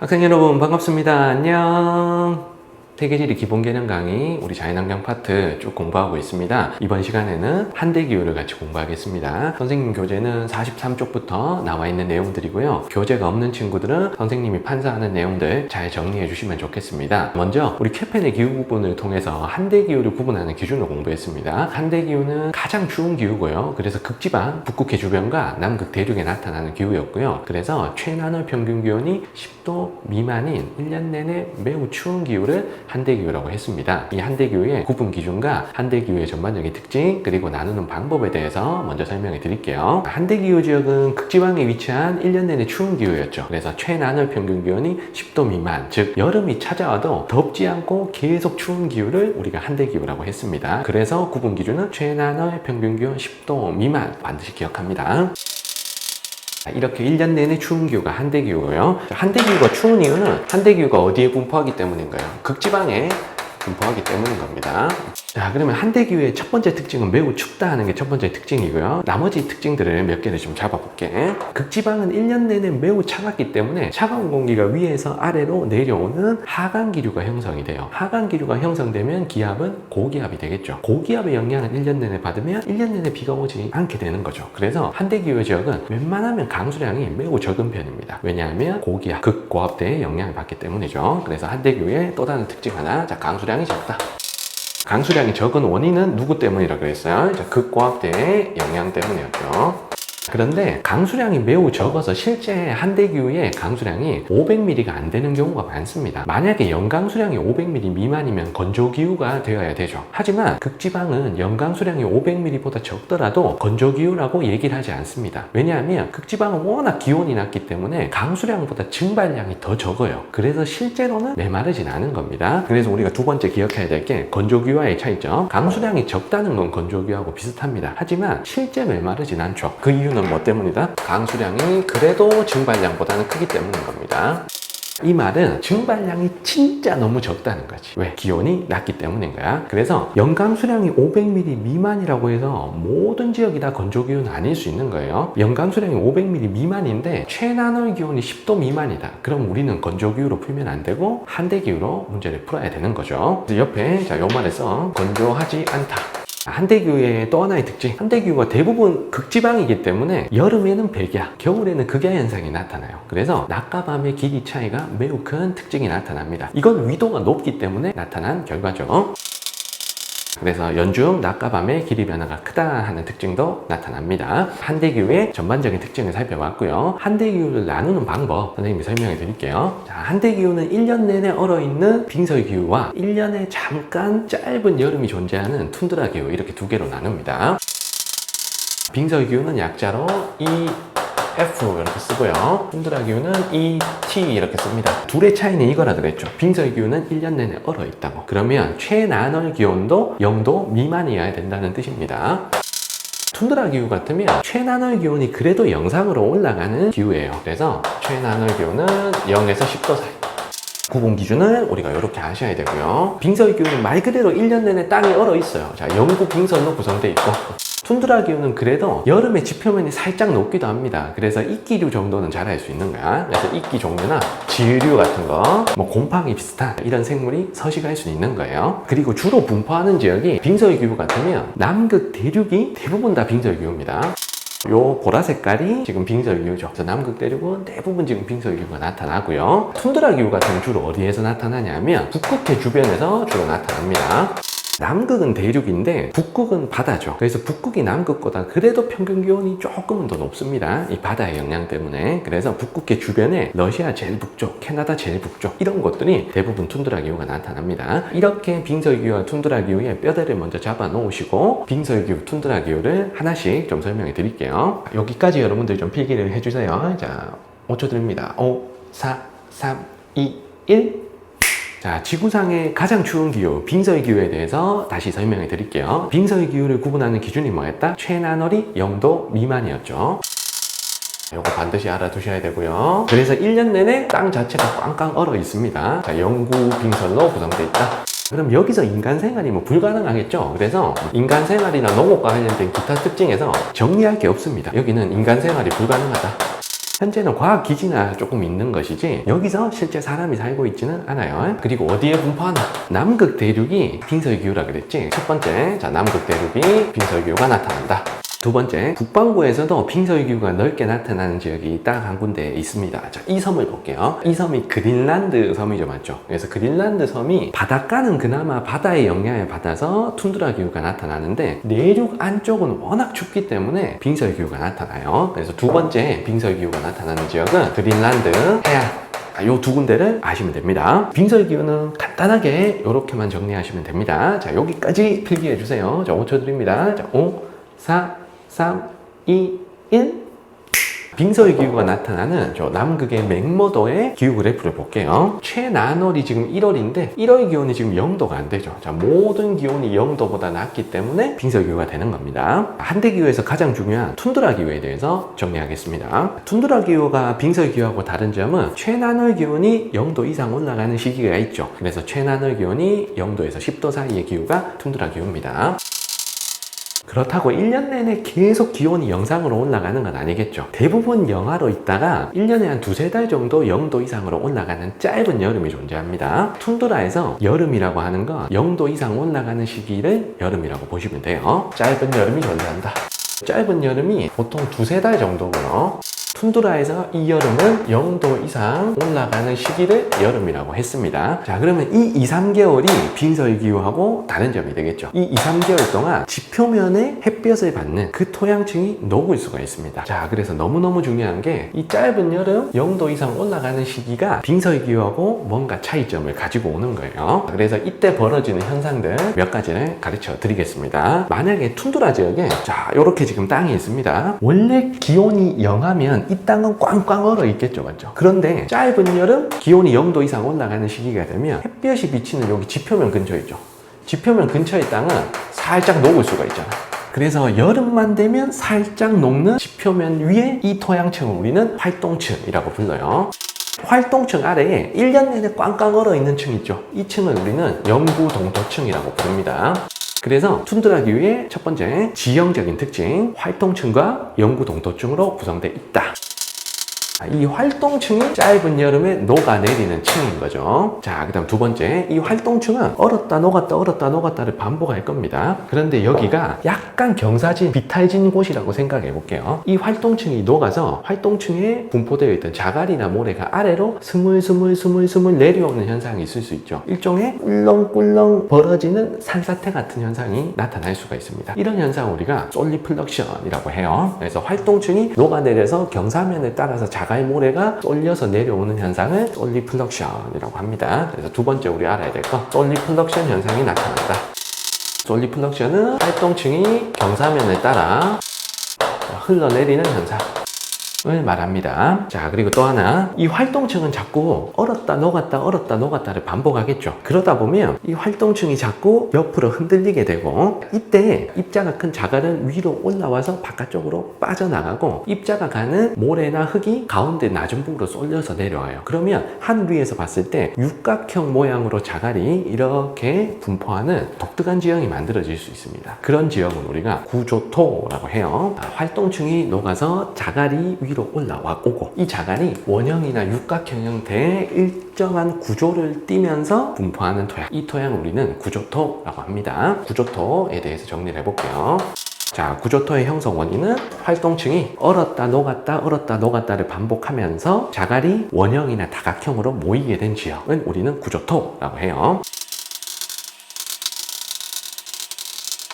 학생 여러분 반갑습니다. 안녕. 세계지리 기본 개념 강의 우리 자연환경 파트 쭉 공부하고 있습니다. 이번 시간에는 한대기후를 같이 공부하겠습니다. 선생님 교재는 43쪽부터 나와 있는 내용들이고요. 교재가 없는 친구들은 선생님이 판사하는 내용들 잘 정리해 주시면 좋겠습니다. 먼저 우리 캐펜의 기후 부분을 통해서 한대기후를 구분하는 기준을 공부했습니다. 한대기후는 가장 추운 기후고요. 그래서 극지방, 북극해 주변과 남극 대륙에 나타나는 기후였고요. 그래서 최난월 평균 기온이 10도 미만인 1년 내내 매우 추운 기후를 한대기후라고 했습니다. 이 한대기후의 구분 기준과 한대기후의 전반적인 특징 그리고 나누는 방법에 대해서 먼저 설명해 드릴게요. 한대기후 지역은 극지방에 위치한 1년 내내 추운 기후였죠. 그래서 최난월 평균 기온이 10도 미만, 즉 여름이 찾아와도 덥지 않고 계속 추운 기후를 우리가 한대기후라고 했습니다. 그래서 구분 기준은 최난월 평균 기온 10도 미만 반드시 기억합니다. 이렇게 1년 내내 추운 기후가 한대기후고요. 한대기후가 추운 이유는 한대기후가 어디에 분포하기 때문인가요? 극지방에 분포하기 때문인 겁니다. 자, 그러면 한대기후의 첫 번째 특징은 매우 춥다 하는 게 첫 번째 특징이고요. 나머지 특징들을 몇 개를 좀 잡아볼게. 극지방은 1년 내내 매우 차갑기 때문에 차가운 공기가 위에서 아래로 내려오는 하강 기류가 형성이 돼요. 하강 기류가 형성되면 기압은 고기압이 되겠죠. 고기압의 영향을 1년 내내 받으면 1년 내내 비가 오지 않게 되는 거죠. 그래서 한대기후 지역은 웬만하면 강수량이 매우 적은 편입니다. 왜냐하면 고기압, 극고압대의 영향을 받기 때문이죠. 그래서 한대기후의 또 다른 특징 하나, 자, 강수량 이 적다. 강수량이 적은 원인은 누구 때문이라고 했어요? 이제 극고압대의 영향 때문이었죠. 그런데 강수량이 매우 적어서 실제 한 대기후의 강수량이 500mm가 안 되는 경우가 많습니다. 만약에 연강수량이 500mm 미만이면 건조기후가 되어야 되죠. 하지만 극지방은 연강수량이 500mm보다 적더라도 건조기후라고 얘기를 하지 않습니다. 왜냐하면 극지방은 워낙 기온이 낮기 때문에 강수량보다 증발량이 더 적어요. 그래서 실제로는 메마르진 않은 겁니다. 그래서 우리가 두 번째 기억해야 될 게 건조기후와의 차이점. 강수량이 적다는 건 건조기후하고 비슷합니다. 하지만 실제 메마르진 않죠. 그 이유 는 뭐 때문이다? 강수량이 그래도 증발량보다는 크기 때문인 겁니다. 이 말은 증발량이 진짜 너무 적다는 거지. 왜? 기온이 낮기 때문인 거야. 그래서 연강 수량이 500mm 미만이라고 해서 모든 지역이 다 건조기후는 아닐 수 있는 거예요. 연강 수량이 500mm 미만인데 최난월 기온이 10도 미만이다. 그럼 우리는 건조기후로 풀면 안 되고 한대기후로 문제를 풀어야 되는 거죠. 옆에 자, 요 말에서 건조하지 않다. 한대기후의 또 하나의 특징. 한대기후가 대부분 극지방이기 때문에 여름에는 백야 겨울에는 극야 현상이 나타나요. 그래서 낮과 밤의 길이 차이가 매우 큰 특징이 나타납니다. 이건 위도가 높기 때문에 나타난 결과죠 그래서 연중 낮과 밤의 길이 변화가 크다 하는 특징도 나타납니다. 한대기후의 전반적인 특징을 살펴봤고요. 한대기후를 나누는 방법 선생님이 설명해 드릴게요. 자, 한대기후는 1년 내내 얼어있는 빙설 기후와 1년에 잠깐 짧은 여름이 존재하는 툰드라 기후 이렇게 두 개로 나눕니다. 빙설 기후는 약자로 E F 이렇게 쓰고요. 툰드라 기후는 ET 이렇게 씁니다. 둘의 차이는 이거라 그랬죠. 빙설 기후는 1년 내내 얼어 있다고. 그러면 최난월 기온도 0도 미만이어야 된다는 뜻입니다. 툰드라 기후 같으면 최난월 기온이 그래도 영상으로 올라가는 기후예요. 그래서 최난월 기온은 0에서 10도 사이. 구분 기준을 우리가 이렇게 아셔야 되고요. 빙설 기후는 말 그대로 1년 내내 땅이 얼어 있어요. 자, 영구 빙설로 구성되어 있고 툰드라 기후는 그래도 여름에 지표면이 살짝 높기도 합니다. 그래서 이끼류 정도는 자랄 수 있는 거야. 그래서 이끼 종류나 지류 같은 거, 뭐 곰팡이 비슷한 이런 생물이 서식할 수 있는 거예요. 그리고 주로 분포하는 지역이 빙설 기후 같으면 남극 대륙이 대부분 다 빙설 기후입니다. 요 보라 색깔이 지금 빙설기후죠. 그래서 남극 대륙은 대부분 지금 빙설기후가 나타나고요. 툰드라 기후 같은 건 주로 어디에서 나타나냐면 북극해 주변에서 주로 나타납니다. 남극은 대륙인데 북극은 바다죠. 그래서 북극이 남극보다 그래도 평균 기온이 조금은 더 높습니다. 이 바다의 영향 때문에. 그래서 북극의 주변에 러시아 제일 북쪽, 캐나다 제일 북쪽 이런 곳들이 대부분 툰드라 기후가 나타납니다. 이렇게 빙설 기후와 툰드라 기후의 뼈대를 먼저 잡아 놓으시고 빙설 기후, 툰드라 기후를 하나씩 좀 설명해 드릴게요. 여기까지 여러분들 좀 필기를 해 주세요. 자, 5초 드립니다. 5, 4, 3, 2, 1. 자, 지구상의 가장 추운 기후, 빙설 기후에 대해서 다시 설명해 드릴게요. 빙설 기후를 구분하는 기준이 뭐였다? 최난월이 0도 미만이었죠. 요거 반드시 알아두셔야 되고요. 그래서 1년 내내 땅 자체가 꽝꽝 얼어 있습니다. 자, 영구 빙설로 구성되어 있다. 그럼 여기서 인간 생활이 뭐 불가능하겠죠? 그래서 인간 생활이나 농업과 관련된 기타 특징에서 정리할 게 없습니다. 여기는 인간 생활이 불가능하다. 현재는 과학 기지나 조금 있는 것이지 여기서 실제 사람이 살고 있지는 않아요. 그리고 어디에 분포하나? 남극 대륙이 빙설기후라 그랬지. 첫 번째, 자 남극 대륙이 빙설기후가 나타난다. 두 번째, 북반구에서도 빙설기후가 넓게 나타나는 지역이 딱 한 군데 있습니다. 자, 이 섬을 볼게요. 이 섬이 그린란드 섬이죠, 맞죠? 그래서 그린란드 섬이 바닷가는 그나마 바다의 영향을 받아서 툰드라 기후가 나타나는데 내륙 안쪽은 워낙 춥기 때문에 빙설기후가 나타나요. 그래서 두 번째 빙설기후가 나타나는 지역은 그린란드 해안 이두 군데를 아시면 됩니다. 빙설 기후는 간단하게 이렇게만 정리하시면 됩니다. 자, 여기까지 필기해 주세요. 자, 5초 드립니다. 자, 5, 4, 3, 2, 1. 빙설 기후가 나타나는 저 남극의 맥머더의 기후 그래프를 볼게요. 최난월이 지금 1월인데 1월 기온이 지금 0도가 안 되죠. 자, 모든 기온이 0도보다 낮기 때문에 빙설 기후가 되는 겁니다. 한대 기후에서 가장 중요한 툰드라 기후에 대해서 정리하겠습니다. 툰드라 기후가 빙설 기후하고 다른 점은 최난월 기온이 0도 이상 올라가는 시기가 있죠. 그래서 최난월 기온이 0도에서 10도 사이의 기후가 툰드라 기후입니다. 그렇다고 1년 내내 계속 기온이 영상으로 올라가는 건 아니겠죠. 대부분 영하로 있다가 1년에 한 두세 달 정도 0도 이상으로 올라가는 짧은 여름이 존재합니다. 툰드라에서 여름이라고 하는 건 0도 이상 올라가는 시기를 여름이라고 보시면 돼요. 짧은 여름이 존재한다. 짧은 여름이 보통 두세 달 정도고요. 툰드라에서 이 여름은 0도 이상 올라가는 시기를 여름이라고 했습니다. 자, 그러면 이 2, 3개월이 빙설 기후하고 다른 점이 되겠죠. 이 2, 3개월 동안 지표면에 햇볕을 받는 그 토양층이 녹을 수가 있습니다. 자, 그래서 너무너무 중요한 게 이 짧은 여름 0도 이상 올라가는 시기가 빙설 기후하고 뭔가 차이점을 가지고 오는 거예요. 그래서 이때 벌어지는 현상들 몇 가지를 가르쳐 드리겠습니다. 만약에 툰드라 지역에 자, 이렇게 지금 땅이 있습니다. 원래 기온이 영하면 이 땅은 꽝꽝 얼어 있겠죠, 맞죠? 그런데 짧은 여름 기온이 0도 이상 올라가는 시기가 되면 햇볕이 비치는 여기 지표면 근처에 있죠. 지표면 근처의 땅은 살짝 녹을 수가 있잖아. 그래서 여름만 되면 살짝 녹는 지표면 위에 이 토양층을 우리는 활동층이라고 불러요. 활동층 아래에 1년 내내 꽝꽝 얼어 있는 층 있죠. 이 층을 우리는 영구 동토층이라고 부릅니다. 그래서 툰드라 기후의 첫 번째 지형적인 특징, 활동층과 영구 동토층으로 구성되어 있다. 아, 이 활동층이 짧은 여름에 녹아내리는 층인 거죠. 자, 그 다음 두 번째. 이 활동층은 얼었다 녹았다 얼었다 녹았다를 반복할 겁니다. 그런데 여기가 약간 경사진, 비탈진 곳이라고 생각해 볼게요. 이 활동층이 녹아서 활동층에 분포되어 있던 자갈이나 모래가 아래로 스물스물 스물스물 내려오는 현상이 있을 수 있죠. 일종의 꿀렁꿀렁 벌어지는 산사태 같은 현상이 나타날 수가 있습니다. 이런 현상을 우리가 솔리플럭션이라고 해요. 그래서 활동층이 녹아내려서 경사면에 따라서 자갈 모래가 쏠려서 내려오는 현상을 솔리 플럭션이라고 합니다. 그래서 두 번째 우리 알아야 될건 솔리 플럭션 현상이 나타난다. 솔리 플럭션은 활동층이 경사면에 따라 흘러내리는 현상. 을 말합니다. 자, 그리고 또 하나. 이 활동층은 자꾸 얼었다 녹았다 얼었다 녹았다를 반복하겠죠. 그러다 보면 이 활동층이 자꾸 옆으로 흔들리게 되고 이때 입자가 큰 자갈은 위로 올라와서 바깥쪽으로 빠져나가고 입자가 가는 모래나 흙이 가운데 낮은 부분으로 쏠려서 내려와요. 그러면 하늘 위에서 봤을 때 육각형 모양으로 자갈이 이렇게 분포하는 독특한 지형이 만들어질 수 있습니다. 그런 지역은 우리가 구조토라고 해요. 아, 활동층이 녹아서 자갈이 위로 올라와 오고 이 자갈이 원형이나 육각형 형태의 일정한 구조를 띠면서 분포하는 토양. 이 토양을 우리는 구조토라고 합니다. 구조토에 대해서 정리를 해볼게요. 자, 구조토의 형성 원인은 활동층이 얼었다 녹았다 얼었다 녹았다를 반복하면서 자갈이 원형이나 다각형으로 모이게 된 지역을 우리는 구조토라고 해요.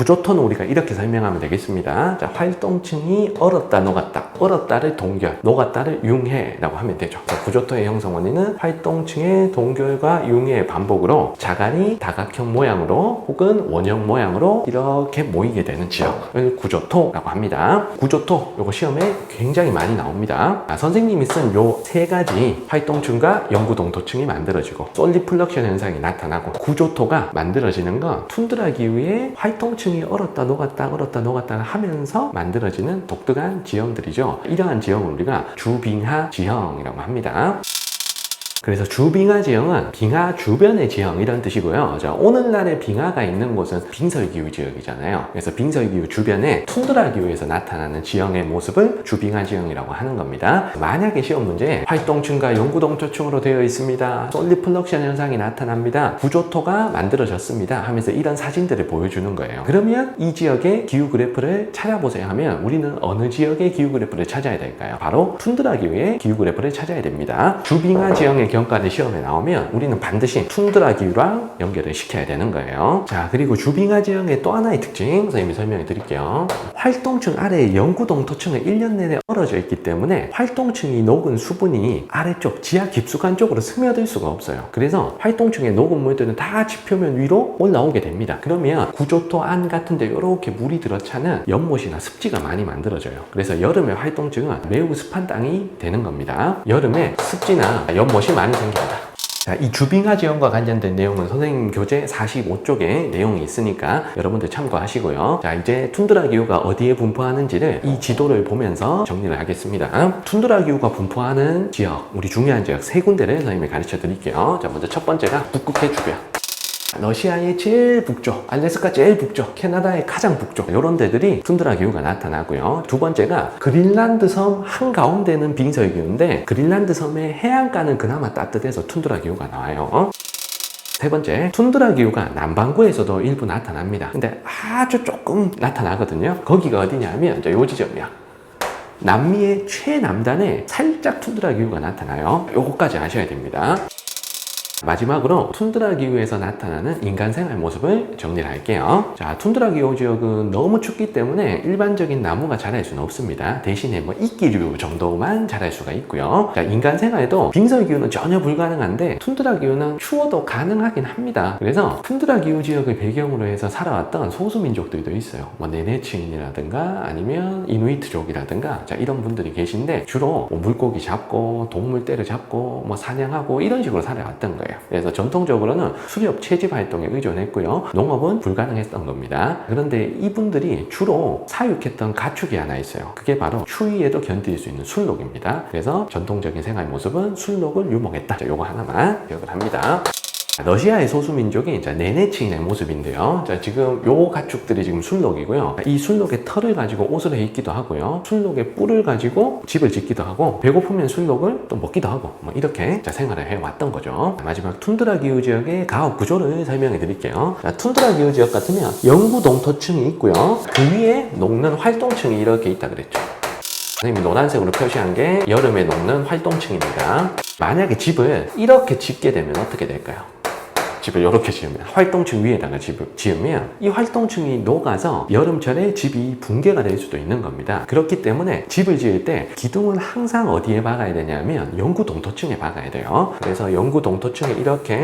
구조토는 우리가 이렇게 설명하면 되겠습니다. 자, 활동층이 얼었다 녹았다. 얼었다를 동결, 녹았다를 융해라고 하면 되죠. 자, 구조토의 형성 원인은 활동층의 동결과 융해의 반복으로 자갈이 다각형 모양으로 혹은 원형 모양으로 이렇게 모이게 되는 지역을 구조토라고 합니다. 구조토 요거 시험에 굉장히 많이 나옵니다. 아, 선생님이 쓴 요 세 가지 활동층과 영구 동토층이 만들어지고 솔리플럭션 현상이 나타나고 구조토가 만들어지는 건 툰드라 기후의 활동 층 층이 얼었다 녹았다 얼었다 녹았다 하면서 만들어지는 독특한 지형들이죠. 이러한 지형을 우리가 주빙하 지형이라고 합니다. 그래서 주빙하 지형은 빙하 주변의 지형 이런 뜻이고요. 자, 오늘날의 빙하가 있는 곳은 빙설기후 지역이잖아요. 그래서 빙설기후 주변에 툰드라 기후에서 나타나는 지형의 모습을 주빙하 지형이라고 하는 겁니다. 만약에 시험 문제에 활동층과 영구동토층으로 되어 있습니다. 솔리플럭션 현상이 나타납니다. 구조토가 만들어졌습니다. 하면서 이런 사진들을 보여주는 거예요. 그러면 이 지역의 기후 그래프를 찾아보세요 하면 우리는 어느 지역의 기후 그래프를 찾아야 될까요? 바로 툰드라 기후의 기후 그래프를 찾아야 됩니다. 주빙하 지형의 경과를 시험에 나오면 우리는 반드시 툰드라 기후랑 연결을 시켜야 되는 거예요. 자, 그리고 주빙하 지형의 또 하나의 특징 선생님이 설명해 드릴게요. 활동층 아래에 영구동 토층은 1년 내내 얼어져 있기 때문에 활동층이 녹은 수분이 아래쪽 지하 깊숙한 쪽으로 스며들 수가 없어요. 그래서 활동층의 녹은 물들은 다 지표면 위로 올라오게 됩니다. 그러면 구조토 안 같은데 이렇게 물이 들어차는 연못이나 습지가 많이 만들어져요. 그래서 여름에 활동층은 매우 습한 땅이 되는 겁니다. 여름에 습지나 연못이 많이 생깁니다. 자, 이 주빙하 지형과 관련된 내용은 선생님 교재 45쪽에 내용이 있으니까 여러분들 참고하시고요. 자, 이제 툰드라 기후가 어디에 분포하는지를 이 지도를 보면서 정리를 하겠습니다. 툰드라 기후가 분포하는 지역, 우리 중요한 지역 세 군데를 선생님이 가르쳐 드릴게요. 자, 먼저 첫 번째가 북극해 주변. 러시아의 제일 북쪽, 알래스카 제일 북쪽, 캐나다의 가장 북쪽 이런 데들이 툰드라 기후가 나타나고요. 두 번째가 그린란드 섬 한가운데는 빙설 기후인데 그린란드 섬의 해안가는 그나마 따뜻해서 툰드라 기후가 나와요. 세 번째, 툰드라 기후가 남반구에서도 일부 나타납니다. 근데 아주 조금 나타나거든요. 거기가 어디냐면 이제 요 지점이야. 남미의 최남단에 살짝 툰드라 기후가 나타나요. 요거까지 아셔야 됩니다. 마지막으로 툰드라 기후에서 나타나는 인간 생활 모습을 정리를 할게요. 자, 툰드라 기후 지역은 너무 춥기 때문에 일반적인 나무가 자랄 수는 없습니다. 대신에 뭐 이끼류 정도만 자랄 수가 있고요. 자, 인간 생활도 빙설 기후는 전혀 불가능한데 툰드라 기후는 추워도 가능하긴 합니다. 그래서 툰드라 기후 지역을 배경으로 해서 살아왔던 소수 민족들도 있어요. 뭐 네네츠인이라든가 아니면 이누이트족이라든가 자, 이런 분들이 계신데 주로 뭐 물고기 잡고 동물 떼를 잡고 뭐 사냥하고 이런 식으로 살아왔던 거예요. 그래서 전통적으로는 수렵 채집 활동에 의존했고요. 농업은 불가능했던 겁니다. 그런데 이분들이 주로 사육했던 가축이 하나 있어요. 그게 바로 추위에도 견딜 수 있는 술록입니다. 그래서 전통적인 생활 모습은 술록을 유목했다. 자, 요거 하나만 기억을 합니다. 러시아의 소수민족이 이제 네네치인의 모습인데요. 자, 지금 요 가축들이 지금 순록이고요. 이 순록의 털을 가지고 옷을 해 입기도 하고요. 순록의 뿔을 가지고 집을 짓기도 하고, 배고프면 순록을 또 먹기도 하고, 뭐 이렇게 자, 생활을 해왔던 거죠. 마지막 툰드라 기후 지역의 가옥 구조를 설명해 드릴게요. 자, 툰드라 기후 지역 같으면 영구 동토층이 있고요. 그 위에 녹는 활동층이 이렇게 있다 그랬죠. 선생님이 노란색으로 표시한 게 여름에 녹는 활동층입니다. 만약에 집을 이렇게 짓게 되면 어떻게 될까요? 집을 이렇게 지으면 활동층 위에다가 집을 지으면 이 활동층이 녹아서 여름철에 집이 붕괴가 될 수도 있는 겁니다. 그렇기 때문에 집을 지을 때 기둥을 항상 어디에 박아야 되냐면 영구 동토층에 박아야 돼요. 그래서 영구 동토층에 이렇게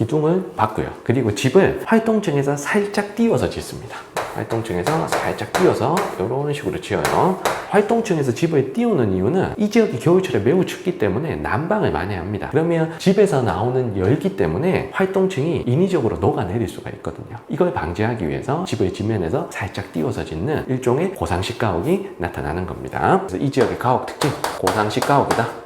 기둥을 박고요. 그리고 집을 활동층에서 살짝 띄워서 짓습니다. 활동층에서 살짝 띄워서 이런 식으로 지어요. 활동층에서 집을 띄우는 이유는 이 지역이 겨울철에 매우 춥기 때문에 난방을 많이 합니다. 그러면 집에서 나오는 열기 때문에 활동층이 인위적으로 녹아내릴 수가 있거든요. 이걸 방지하기 위해서 집을 지면에서 살짝 띄워서 짓는 일종의 고상식 가옥이 나타나는 겁니다. 그래서 이 지역의 가옥 특징, 고상식 가옥이다.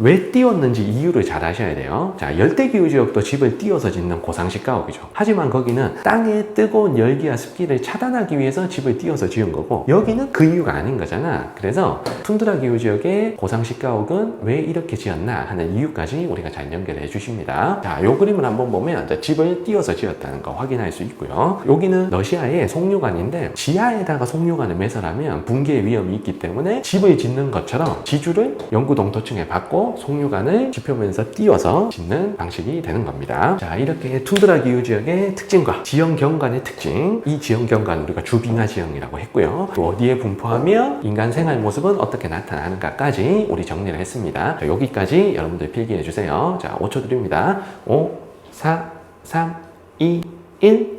왜 띄웠는지 이유를 잘 아셔야 돼요. 자, 열대기후 지역도 집을 띄워서 짓는 고상식 가옥이죠. 하지만 거기는 땅의 뜨거운 열기와 습기를 차단하기 위해서 집을 띄워서 지은 거고, 여기는 그 이유가 아닌 거잖아. 그래서 툰드라 기후 지역의 고상식 가옥은 왜 이렇게 지었나 하는 이유까지 우리가 잘 연결해 주십니다. 자, 요 그림을 한번 보면 자, 집을 띄워서 지었다는 거 확인할 수 있고요. 여기는 러시아의 송유관인데 지하에다가 송유관을 매설하면 붕괴 위험이 있기 때문에 집을 짓는 것처럼 지주를 영구 동토층에 받고 송유관을 지표면에서 띄워서 짓는 방식이 되는 겁니다. 자, 이렇게 툰드라 기후 지역의 특징과 지형 경관의 특징, 이 지형 경관 우리가 주빙하 지형이라고 했고요. 또 어디에 분포하며 인간 생활 모습은 어떻게 나타나는가까지 우리 정리를 했습니다. 자, 여기까지 여러분들 필기해 주세요. 자, 5초 드립니다. 5, 4, 3, 2, 1.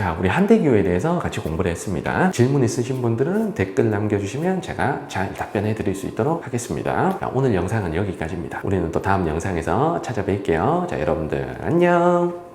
자, 우리 한대기호에 대해서 같이 공부를 했습니다. 질문 있으신 분들은 댓글 남겨주시면 제가 잘 답변해 드릴 수 있도록 하겠습니다. 자, 오늘 영상은 여기까지입니다. 우리는 또 다음 영상에서 찾아뵐게요. 자, 여러분들 안녕!